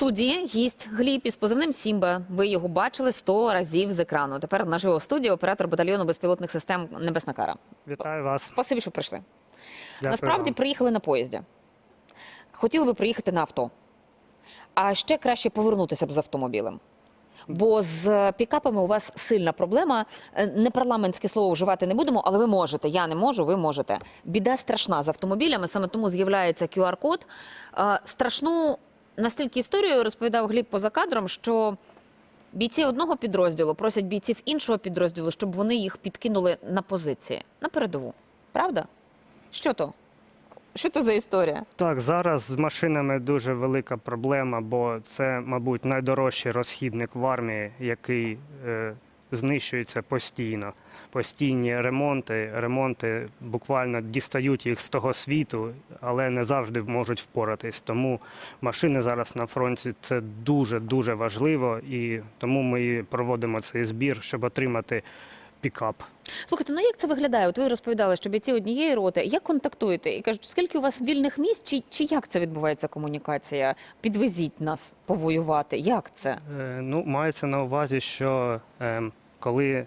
студії гість Гліб із позивним Сімба. Ви його бачили 100 разів з екрану. Тепер наживо в студії оператор батальйону безпілотних систем Небесна Кара. Вітаю вас. Спасибі, що прийшли. Дякую Насправді вам. приїхали на поїзді. Хотіли би приїхати на авто. А ще краще повернутися б з автомобілем. Бо з пікапами у вас сильна проблема. Е, Непарламентське слово вживати не будемо, але ви можете. Я не можу, ви можете. Біда страшна з автомобілями, саме тому з'являється QR-код. Е, Страшну настільки історію розповідав Гліб поза кадром, що бійці одного підрозділу просять бійців іншого підрозділу, щоб вони їх підкинули на позиції, на передову. Правда? Що то? Що то за історія? Так, зараз з машинами дуже велика проблема, бо це, мабуть, найдорожчий розхідник в армії, який е, знищується постійно. Постійні ремонти, ремонти буквально дістають їх з того світу, але не завжди можуть впоратись. Тому машини зараз на фронті це дуже дуже важливо, і тому ми проводимо цей збір, щоб отримати пікап. Слухайте, ну як це виглядає? От ви розповідали, що бійці однієї роти. Як контактуєте? І кажуть, скільки у вас вільних місць, чи, чи як це відбувається комунікація? Підвезіть нас повоювати. Як це? Е, Ну, мається на увазі, що е, коли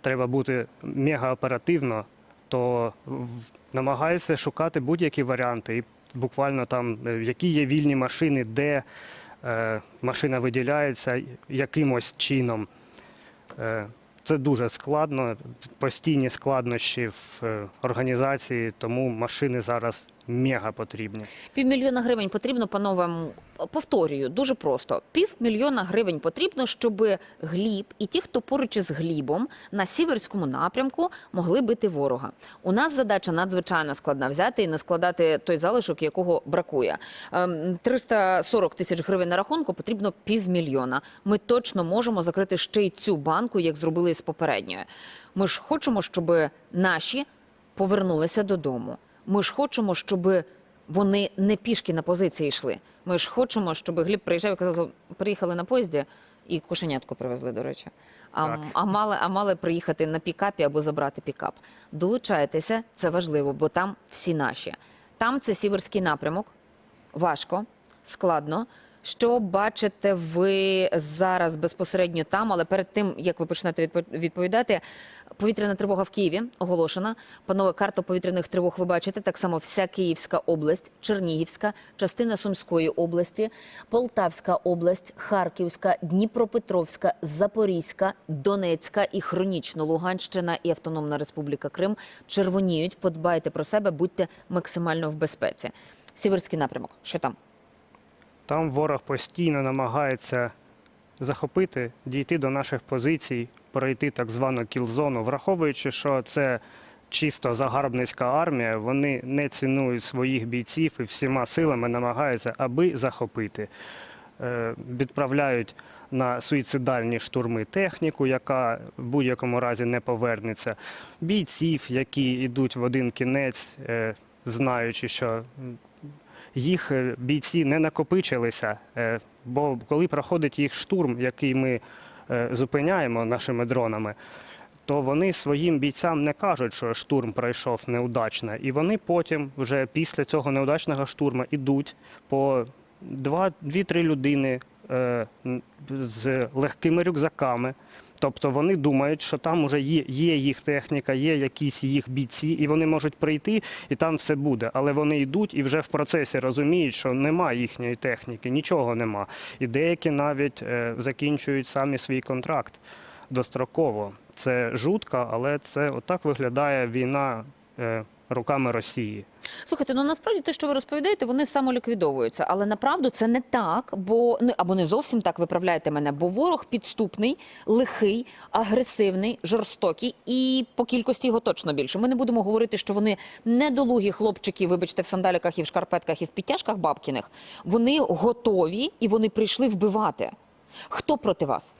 треба бути мегаоперативно, то намагається шукати будь-які варіанти. І буквально там, е, які є вільні машини, де е, машина виділяється якимось чином. Е, це дуже складно, постійні складнощі в е, організації, тому машини зараз мега потрібні. Півмільйона гривень потрібно, панове, повторюю, дуже просто. Півмільйона гривень потрібно, щоб Гліб і ті, хто поруч із Глібом на сіверському напрямку могли бити ворога. У нас задача надзвичайно складна взяти і не складати той залишок, якого бракує. Ем, 340 тисяч гривень на рахунку потрібно півмільйона. Ми точно можемо закрити ще й цю банку, як зробили з попередньою. Ми ж хочемо, щоб наші повернулися додому. Ми ж хочемо, щоб вони не пішки на позиції йшли. Ми ж хочемо, щоб Гліб приїжджав і казав, приїхали на поїзді і кошенятку привезли, до речі. А, а, мали, а мали приїхати на пікапі або забрати пікап. Долучайтеся, це важливо, бо там всі наші. Там це сіверський напрямок. Важко, складно. Що бачите ви зараз безпосередньо там, але перед тим як ви почнете відпо- відповідати, повітряна тривога в Києві оголошена. Панове, карту повітряних тривог ви бачите. Так само вся Київська область, Чернігівська, частина Сумської області, Полтавська область, Харківська, Дніпропетровська, Запорізька, Донецька і хронічно Луганщина і Автономна Республіка Крим червоніють. Подбайте про себе, будьте максимально в безпеці. Сіверський напрямок. Що там? Там ворог постійно намагається захопити, дійти до наших позицій, пройти так звану кілзону, враховуючи, що це чисто загарбницька армія, вони не цінують своїх бійців і всіма силами намагаються, аби захопити. Е, Відправляють на суїцидальні штурми техніку, яка в будь-якому разі не повернеться. Бійців, які йдуть в один кінець, е, знаючи, що їх е, бійці не накопичилися, е, бо коли проходить їх штурм, який ми е, зупиняємо нашими дронами, то вони своїм бійцям не кажуть, що штурм пройшов неудачно. І вони потім, вже після цього неудачного штурму, ідуть по 2-3 людини з легкими рюкзаками. Тобто вони думають, що там вже є, є їх техніка, є якісь їх бійці, і вони можуть прийти, і там все буде. Але вони йдуть і вже в процесі розуміють, що нема їхньої техніки, нічого нема. І деякі навіть е, закінчують самі свій контракт достроково. Це жутко, але це отак виглядає війна е, руками Росії. Слухайте, ну насправді те, що ви розповідаєте, вони самоліквідовуються. Але направду це не так, бо або не зовсім так виправляєте мене, бо ворог підступний, лихий, агресивний, жорстокий, і по кількості його точно більше. Ми не будемо говорити, що вони недолугі хлопчики, вибачте, в сандаліках і в шкарпетках і в підтяжках бабкіних. Вони готові і вони прийшли вбивати. Хто проти вас?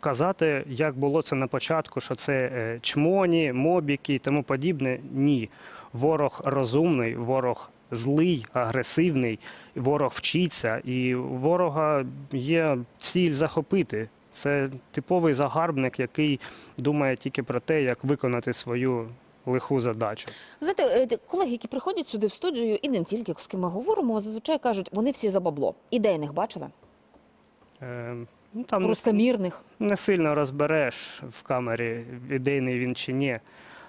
Казати, як було це на початку, що це е, чмоні, мобіки і тому подібне. Ні. Ворог розумний, ворог злий, агресивний, ворог вчиться, і у ворога є ціль захопити. Це типовий загарбник, який думає тільки про те, як виконати свою лиху задачу. Знаєте, е, колеги, які приходять сюди в студію, і не тільки з ким ми говоримо, зазвичай кажуть, вони всі за бабло. Ідейних бачили? Е, ну, там не, Рускомірних. не сильно розбереш в камері, ідейний він чи ні.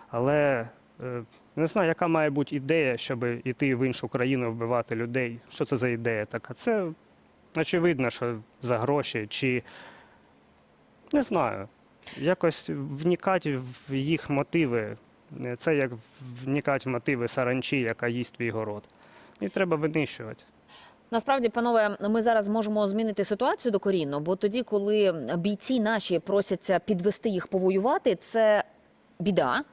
Але е, не знаю, яка має бути ідея, щоб йти в іншу країну вбивати людей. Що це за ідея така? Це очевидно, що за гроші, чи не знаю. Якось вникати в їх мотиви. Це як вникати в мотиви саранчі, яка їсть твій город. І треба винищувати. Насправді, панове, ми зараз можемо змінити ситуацію докорінно, бо тоді, коли бійці наші просяться підвести їх повоювати, це біда.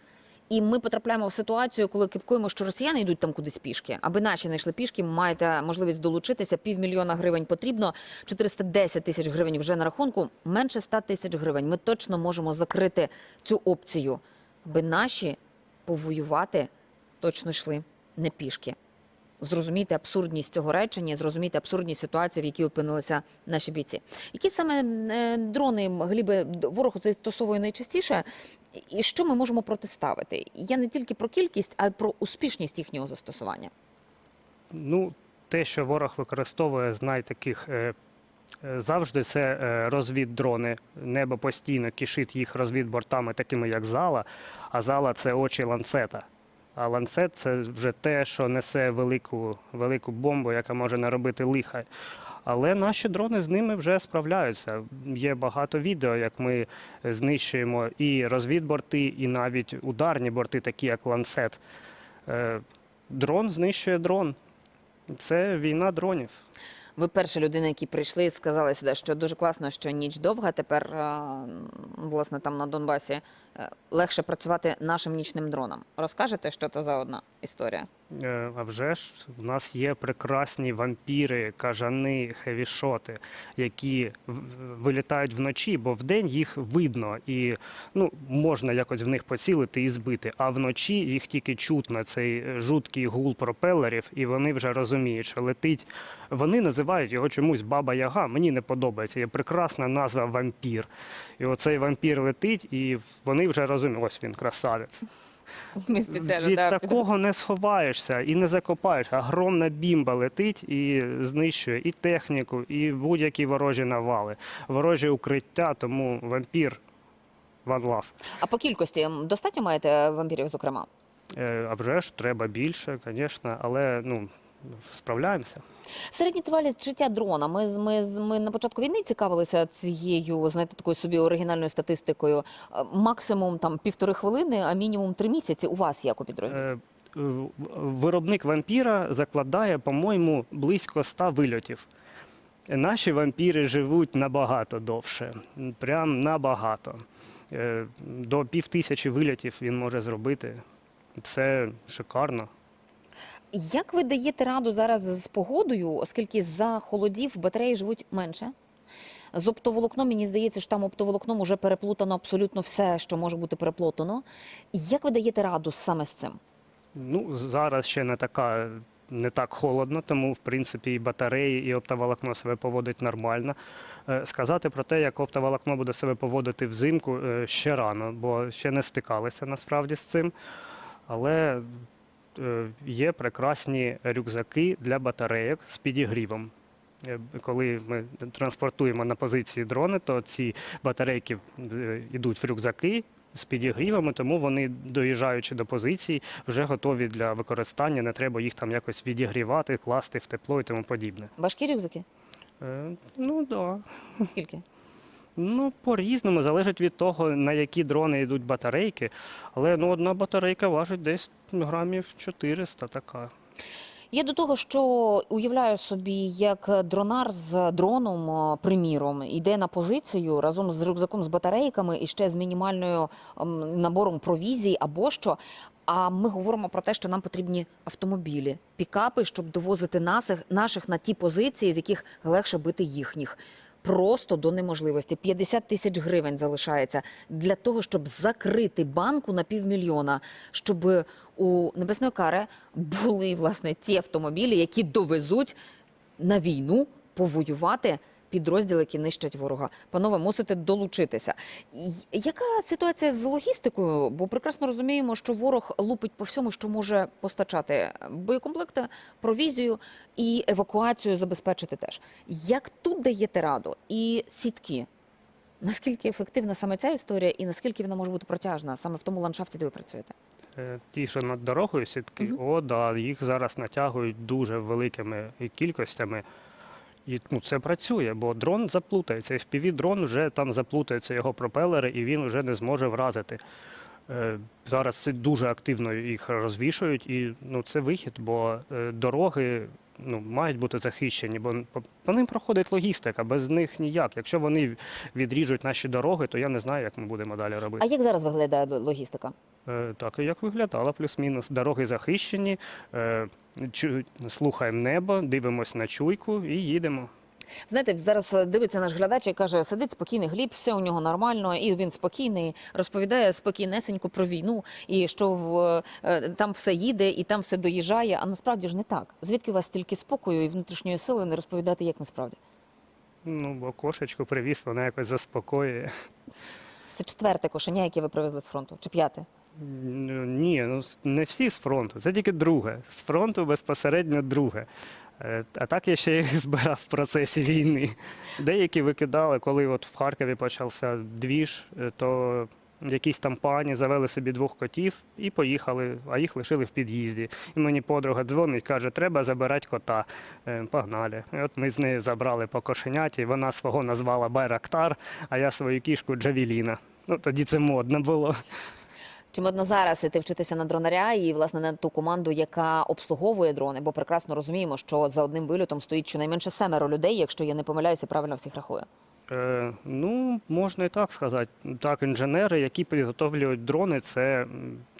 І ми потрапляємо в ситуацію, коли кипкуємо, що росіяни йдуть там кудись пішки. Аби наші не йшли пішки, маєте можливість долучитися. Півмільйона гривень потрібно, 410 тисяч гривень вже на рахунку, менше 100 тисяч гривень. Ми точно можемо закрити цю опцію, аби наші повоювати точно йшли не пішки. Зрозуміти абсурдність цього речення, зрозуміти абсурдність ситуації, в якій опинилися наші бійці. Які саме е, дрони гліби д- ворог застосовує найчастіше, і що ми можемо протиставити? Я не тільки про кількість, а й про успішність їхнього застосування. Ну, те, що ворог використовує з найтаких е, е, завжди це розвіддрони. Небо постійно кишить їх розвідбортами, такими як зала, а зала це очі ланцета. А ланцет це вже те, що несе велику, велику бомбу, яка може наробити лиха. Але наші дрони з ними вже справляються. Є багато відео, як ми знищуємо і розвідборти, і навіть ударні борти, такі як ланцет. Е, Дрон знищує дрон. Це війна дронів. Ви перша людина, які прийшли і сказали сюди, що дуже класно, що ніч довга. Тепер е, власне там на Донбасі е, легше працювати нашим нічним дроном. Розкажете, що це за одна історія? Е, А вже ж в нас є прекрасні вампіри, кажани, хевішоти, які вилітають вночі, бо вдень їх видно і ну, можна якось в них поцілити і збити. А вночі їх тільки чутно, цей жуткий гул пропелерів, і вони вже розуміють, що летить. Вони називають його чомусь Баба Яга. Мені не подобається. Є прекрасна назва вампір. І оцей вампір летить, і вони вже розуміють, ось він красавець. Ми Від такого не сховаєшся і не закопаєш. Огромна бімба летить і знищує і техніку, і будь-які ворожі навали, ворожі укриття, тому вампір one love. А по кількості достатньо маєте вампірів, зокрема? Е, А вже ж треба більше, звісно, але ну, справляємося. Середня тривалість життя дрона. Ми, ми, ми на початку війни цікавилися цією, знаєте, такою собі оригінальною статистикою. Е, Максимум там півтори хвилини, а мінімум три місяці. У вас як у підрозділі? Е, Виробник вампіра закладає, по-моєму, близько 100 вильотів. Наші вампіри живуть набагато довше, прям набагато. Е, До півтисячі вильотів він може зробити. Це шикарно. Як ви даєте раду зараз з погодою, оскільки за холодів батареї живуть менше? З оптоволокном, мені здається, що там оптоволокном вже переплутано абсолютно все, що може бути переплутано. Як ви даєте раду саме з цим? Ну, зараз ще не така. Не так холодно, тому в принципі і батареї, і оптоволокно себе поводить нормально. Е, Сказати про те, як оптоволокно буде себе поводити взимку, е, ще рано, бо ще не стикалися насправді з цим. Але є прекрасні рюкзаки для батарейок з підігрівом. Е, Коли ми транспортуємо на позиції дрони, то ці батарейки е, йдуть в рюкзаки з підігрівами, тому вони, доїжджаючи до позицій, вже готові для використання. Не треба їх там якось відігрівати, класти в тепло і тому подібне. Важкі рюкзаки? Е, Ну так. Да. Скільки? Ну, по-різному, залежить від того, на які дрони йдуть батарейки. Але ну, одна батарейка важить десь грамів 400 така. Я до того, що уявляю собі, як дронар з дроном, е, приміром, йде на позицію разом з рюкзаком з батарейками і ще з мінімальною ем, набором провізії або що. А ми говоримо про те, що нам потрібні автомобілі, пікапи, щоб довозити наших, наших на ті позиції, з яких легше бити їхніх. Просто до неможливості. 50 тисяч гривень залишається для того, щоб закрити банку на півмільйона, щоб у небесної кари були власне ті автомобілі, які довезуть на війну повоювати підрозділи, які нищать ворога. Панове, мусите долучитися. Яка ситуація з логістикою? Бо прекрасно розуміємо, що ворог лупить по всьому, що може постачати боєкомплекти, провізію і евакуацію забезпечити теж. Як тут даєте раду? І сітки? Наскільки ефективна саме ця історія, і наскільки вона може бути протяжна саме в тому ландшафті, де ви працюєте? Е, Ті, що над дорогою сітки, Мгм. о, да, їх зараз натягують дуже великими кількостями. І ну, це працює, бо дрон заплутається. fpv дрон вже там заплутаються його пропелери, і він вже не зможе вразити. Е, Зараз це дуже активно їх розвішують, і ну, це вихід, бо е, дороги ну, мають бути захищені, бо по- ним проходить логістика, без них ніяк. Якщо вони відріжуть наші дороги, то я не знаю, як ми будемо далі робити. А як зараз виглядає логістика? Е, Так, як виглядала, плюс-мінус. Дороги захищені, е, чу- слухаємо небо, дивимось на чуйку і їдемо. Знаєте, зараз е, дивиться наш глядач і каже, сидить спокійний гліб, все у нього нормально, і він спокійний, розповідає спокійнесенько про війну, і що в, е, там все їде, і там все доїжджає. А насправді ж не так. Звідки у вас стільки спокою і внутрішньої сили не розповідати, як насправді? Ну, бо кошечку привіз, вона якось заспокоює. Це четверте кошеня, яке ви привезли з фронту, чи п'яте? Ні, ну не всі з фронту, це тільки друге. З фронту безпосередньо друге. Е, А так я ще їх збирав в процесі війни. Деякі викидали, коли от в Харкові почався двіж, е, то якісь там пані завели собі двох котів і поїхали, а їх лишили в під'їзді. І мені подруга дзвонить, каже, треба забирати кота. Е, Погнали. І от ми з нею забрали по кошеняті, вона свого назвала Байрактар, а я свою кішку Джавеліна. Ну тоді це модно було. Чи модно зараз іти вчитися на дронаря і власне на ту команду, яка обслуговує дрони? Бо прекрасно розуміємо, що за одним вильотом стоїть щонайменше семеро людей, якщо я не помиляюся, правильно всіх рахую. Е, ну, можна і так сказати. Так, інженери, які підготовлюють дрони, це,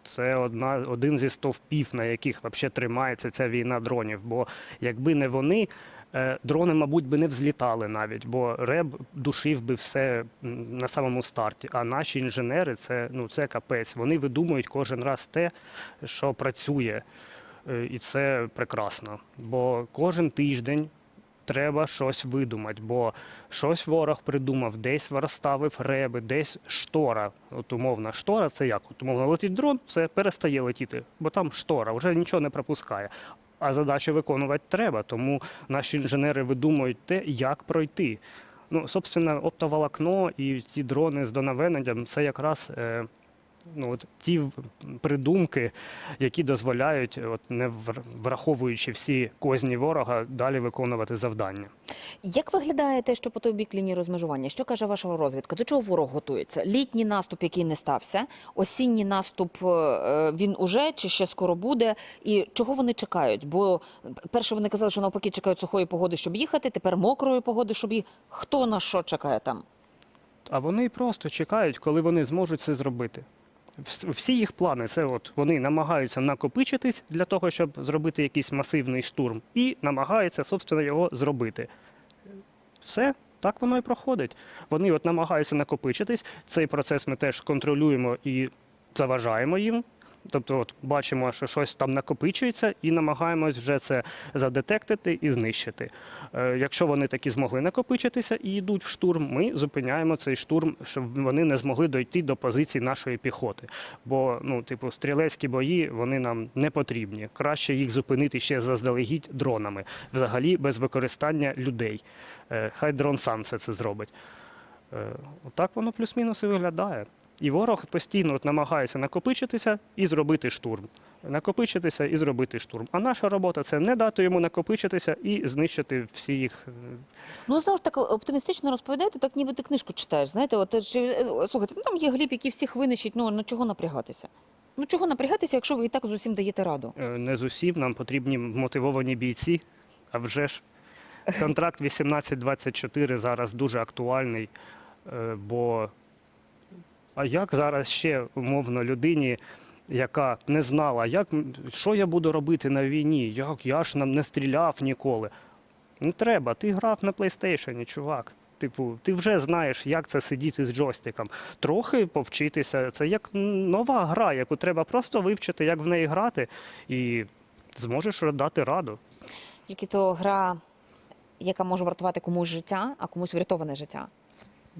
це одна, один зі стовпів, на яких взагалі тримається ця війна дронів. Бо якби не вони, дрони, мабуть, би не взлітали навіть, бо РЕБ душив би все на самому старті. А наші інженери це, ну, це капець. Вони видумують кожен раз те, що працює. Е, І це прекрасно. Бо кожен тиждень треба щось видумати, бо щось ворог придумав, десь розставив реби, десь штора. От умовна штора, це як? От умовно летить дрон, все перестає летіти, бо там штора, вже нічого не пропускає. А задачу виконувати треба, тому наші інженери видумують те, як пройти. Ну, собственно, оптоволокно і ці дрони з донаведенням це якраз е, ну, от ті придумки, які дозволяють, от не враховуючи всі козні ворога, далі виконувати завдання. Як виглядає те, що по той бік лінії розмежування? Що каже ваша розвідка? До чого ворог готується? Літній наступ, який не стався, осінній наступ е, він уже чи ще скоро буде? І чого вони чекають? Бо перше вони казали, що навпаки чекають сухої погоди, щоб їхати. Тепер мокрої погоди, щоб їх. Хто на що чекає там? А вони просто чекають, коли вони зможуть це зробити. Вс- Всі їх плани це от вони намагаються накопичитись для того, щоб зробити якийсь масивний штурм, і намагаються, собственно, його зробити. Все, так воно і проходить. Вони от намагаються накопичитись. Цей процес ми теж контролюємо і заважаємо їм. Тобто, от бачимо, що щось там накопичується, і намагаємось вже це задетектити і знищити. Е, якщо вони таки змогли накопичитися і йдуть в штурм, ми зупиняємо цей штурм, щоб вони не змогли дойти до позицій нашої піхоти. Бо, ну, типу, стрілецькі бої вони нам не потрібні. Краще їх зупинити ще заздалегідь дронами, взагалі без використання людей. Е, Хай дрон сам все це зробить. Е, Отак воно плюс-мінус і виглядає. І ворог постійно от намагається накопичитися і зробити штурм. Накопичитися і зробити штурм. А наша робота це не дати йому накопичитися і знищити всі їх. е, Ну знову ж таки оптимістично розповідаєте, так ніби ти книжку читаєш. Знаєте, от чи е, слухайте, ну там є гліб, який всіх винищить. Ну ну чого напрягатися? Ну чого напрягатися, якщо ви і так з усім даєте раду? е, Не з усім нам потрібні мотивовані бійці. А вже ж контракт 18-24 зараз дуже актуальний. е, Бо а як зараз ще умовно людині, яка не знала, як, що я буду робити на війні, як я ж нам не стріляв ніколи. Не треба, ти грав на PlayStation, чувак. Типу, ти вже знаєш, як це сидіти з джойстиком. Трохи повчитися. Це як нова гра, яку треба просто вивчити, як в неї грати, і зможеш дати раду. Тільки то гра яка може врятувати комусь життя, а комусь врятоване життя.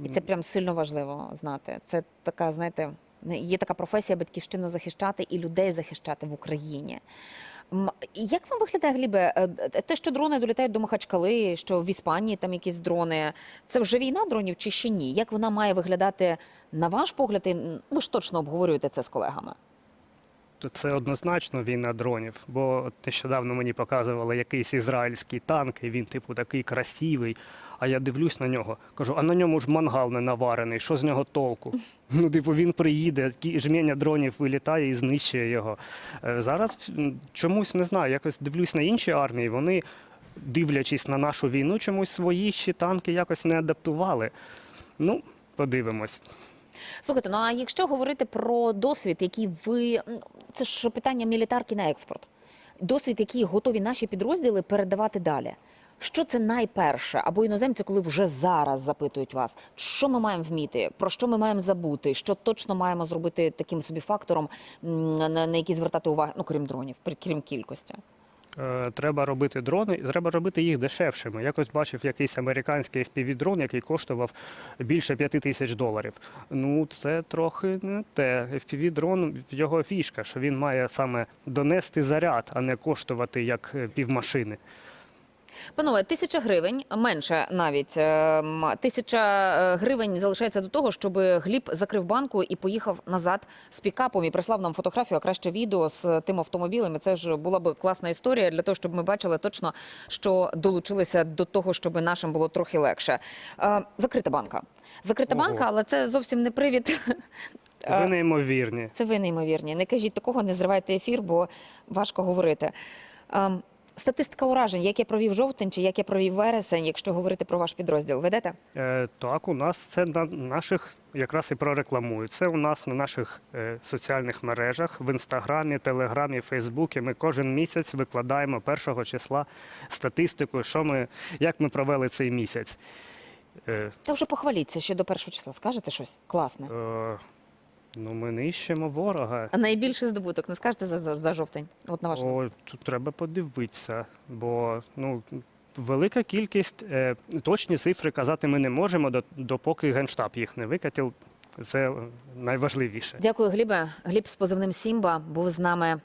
І це прям сильно важливо знати. Це така, знаєте, є така професія батьківщину захищати і людей захищати в Україні. Як вам виглядає, Глібе, е, е, те, що дрони долітають до Махачкали, що в Іспанії там якісь дрони, це вже війна дронів чи ще ні? Як вона має виглядати на ваш погляд? І ви ж точно обговорюєте це з колегами. То це однозначно війна дронів, бо нещодавно мені показували якийсь ізраїльський танк, і він, типу, такий красивий. А я дивлюсь на нього, кажу, а на ньому ж мангал не наварений, що з нього толку? Ну, типу, він приїде, жменя дронів вилітає і знищує його. Е, Зараз чомусь не знаю, якось дивлюсь на інші армії, вони, дивлячись на нашу війну, чомусь свої ще танки якось не адаптували. Ну, подивимось. Слухайте, ну а якщо говорити про досвід, який ви це ж питання мілітарки на експорт, досвід, який готові наші підрозділи передавати далі. Що це найперше? Або іноземці, коли вже зараз запитують вас, що ми маємо вміти, про що ми маємо забути, що точно маємо зробити таким собі фактором, на, який звертати увагу, ну крім дронів, крім кількості. Е, Треба робити дрони, треба робити їх дешевшими. Якось бачив якийсь американський FPV-дрон, який коштував більше 5 тисяч доларів. Ну, це трохи не те. FPV-дрон, його фішка, що він має саме донести заряд, а не коштувати як е, півмашини. Панове, тисяча гривень менше навіть е, тисяча е, гривень залишається до того, щоб Гліб закрив банку і поїхав назад з пікапом і прислав нам фотографію, а краще відео з тим автомобілем. І Це ж була б класна історія для того, щоб ми бачили точно, що долучилися до того, щоб нашим було трохи легше. Е, Закрита банка, закрита Ого. банка, але це зовсім не привід. Ви неймовірні. Це ви неймовірні. Не кажіть такого, не зривайте ефір, бо важко говорити. Статистика уражень, як я провів жовтень чи як я провів вересень, якщо говорити про ваш підрозділ, ведете? Е, Так, у нас це на наших якраз і прорекламують. Це у нас на наших е, соціальних мережах в інстаграмі, телеграмі, фейсбуці. Ми кожен місяць викладаємо першого числа статистику, що ми як ми провели цей місяць. Е, Та вже похваліться ще до першого числа. Скажете щось класне. е, ну, ми нищимо ворога. А найбільший здобуток не скажете за, за, за жовтень? От на ваш О, тут треба подивитися, бо ну. Велика кількість е, точні цифри казати ми не можемо, до- допоки генштаб їх не викатив. Це найважливіше. Дякую, Глібе. Гліб з позивним Сімба був з нами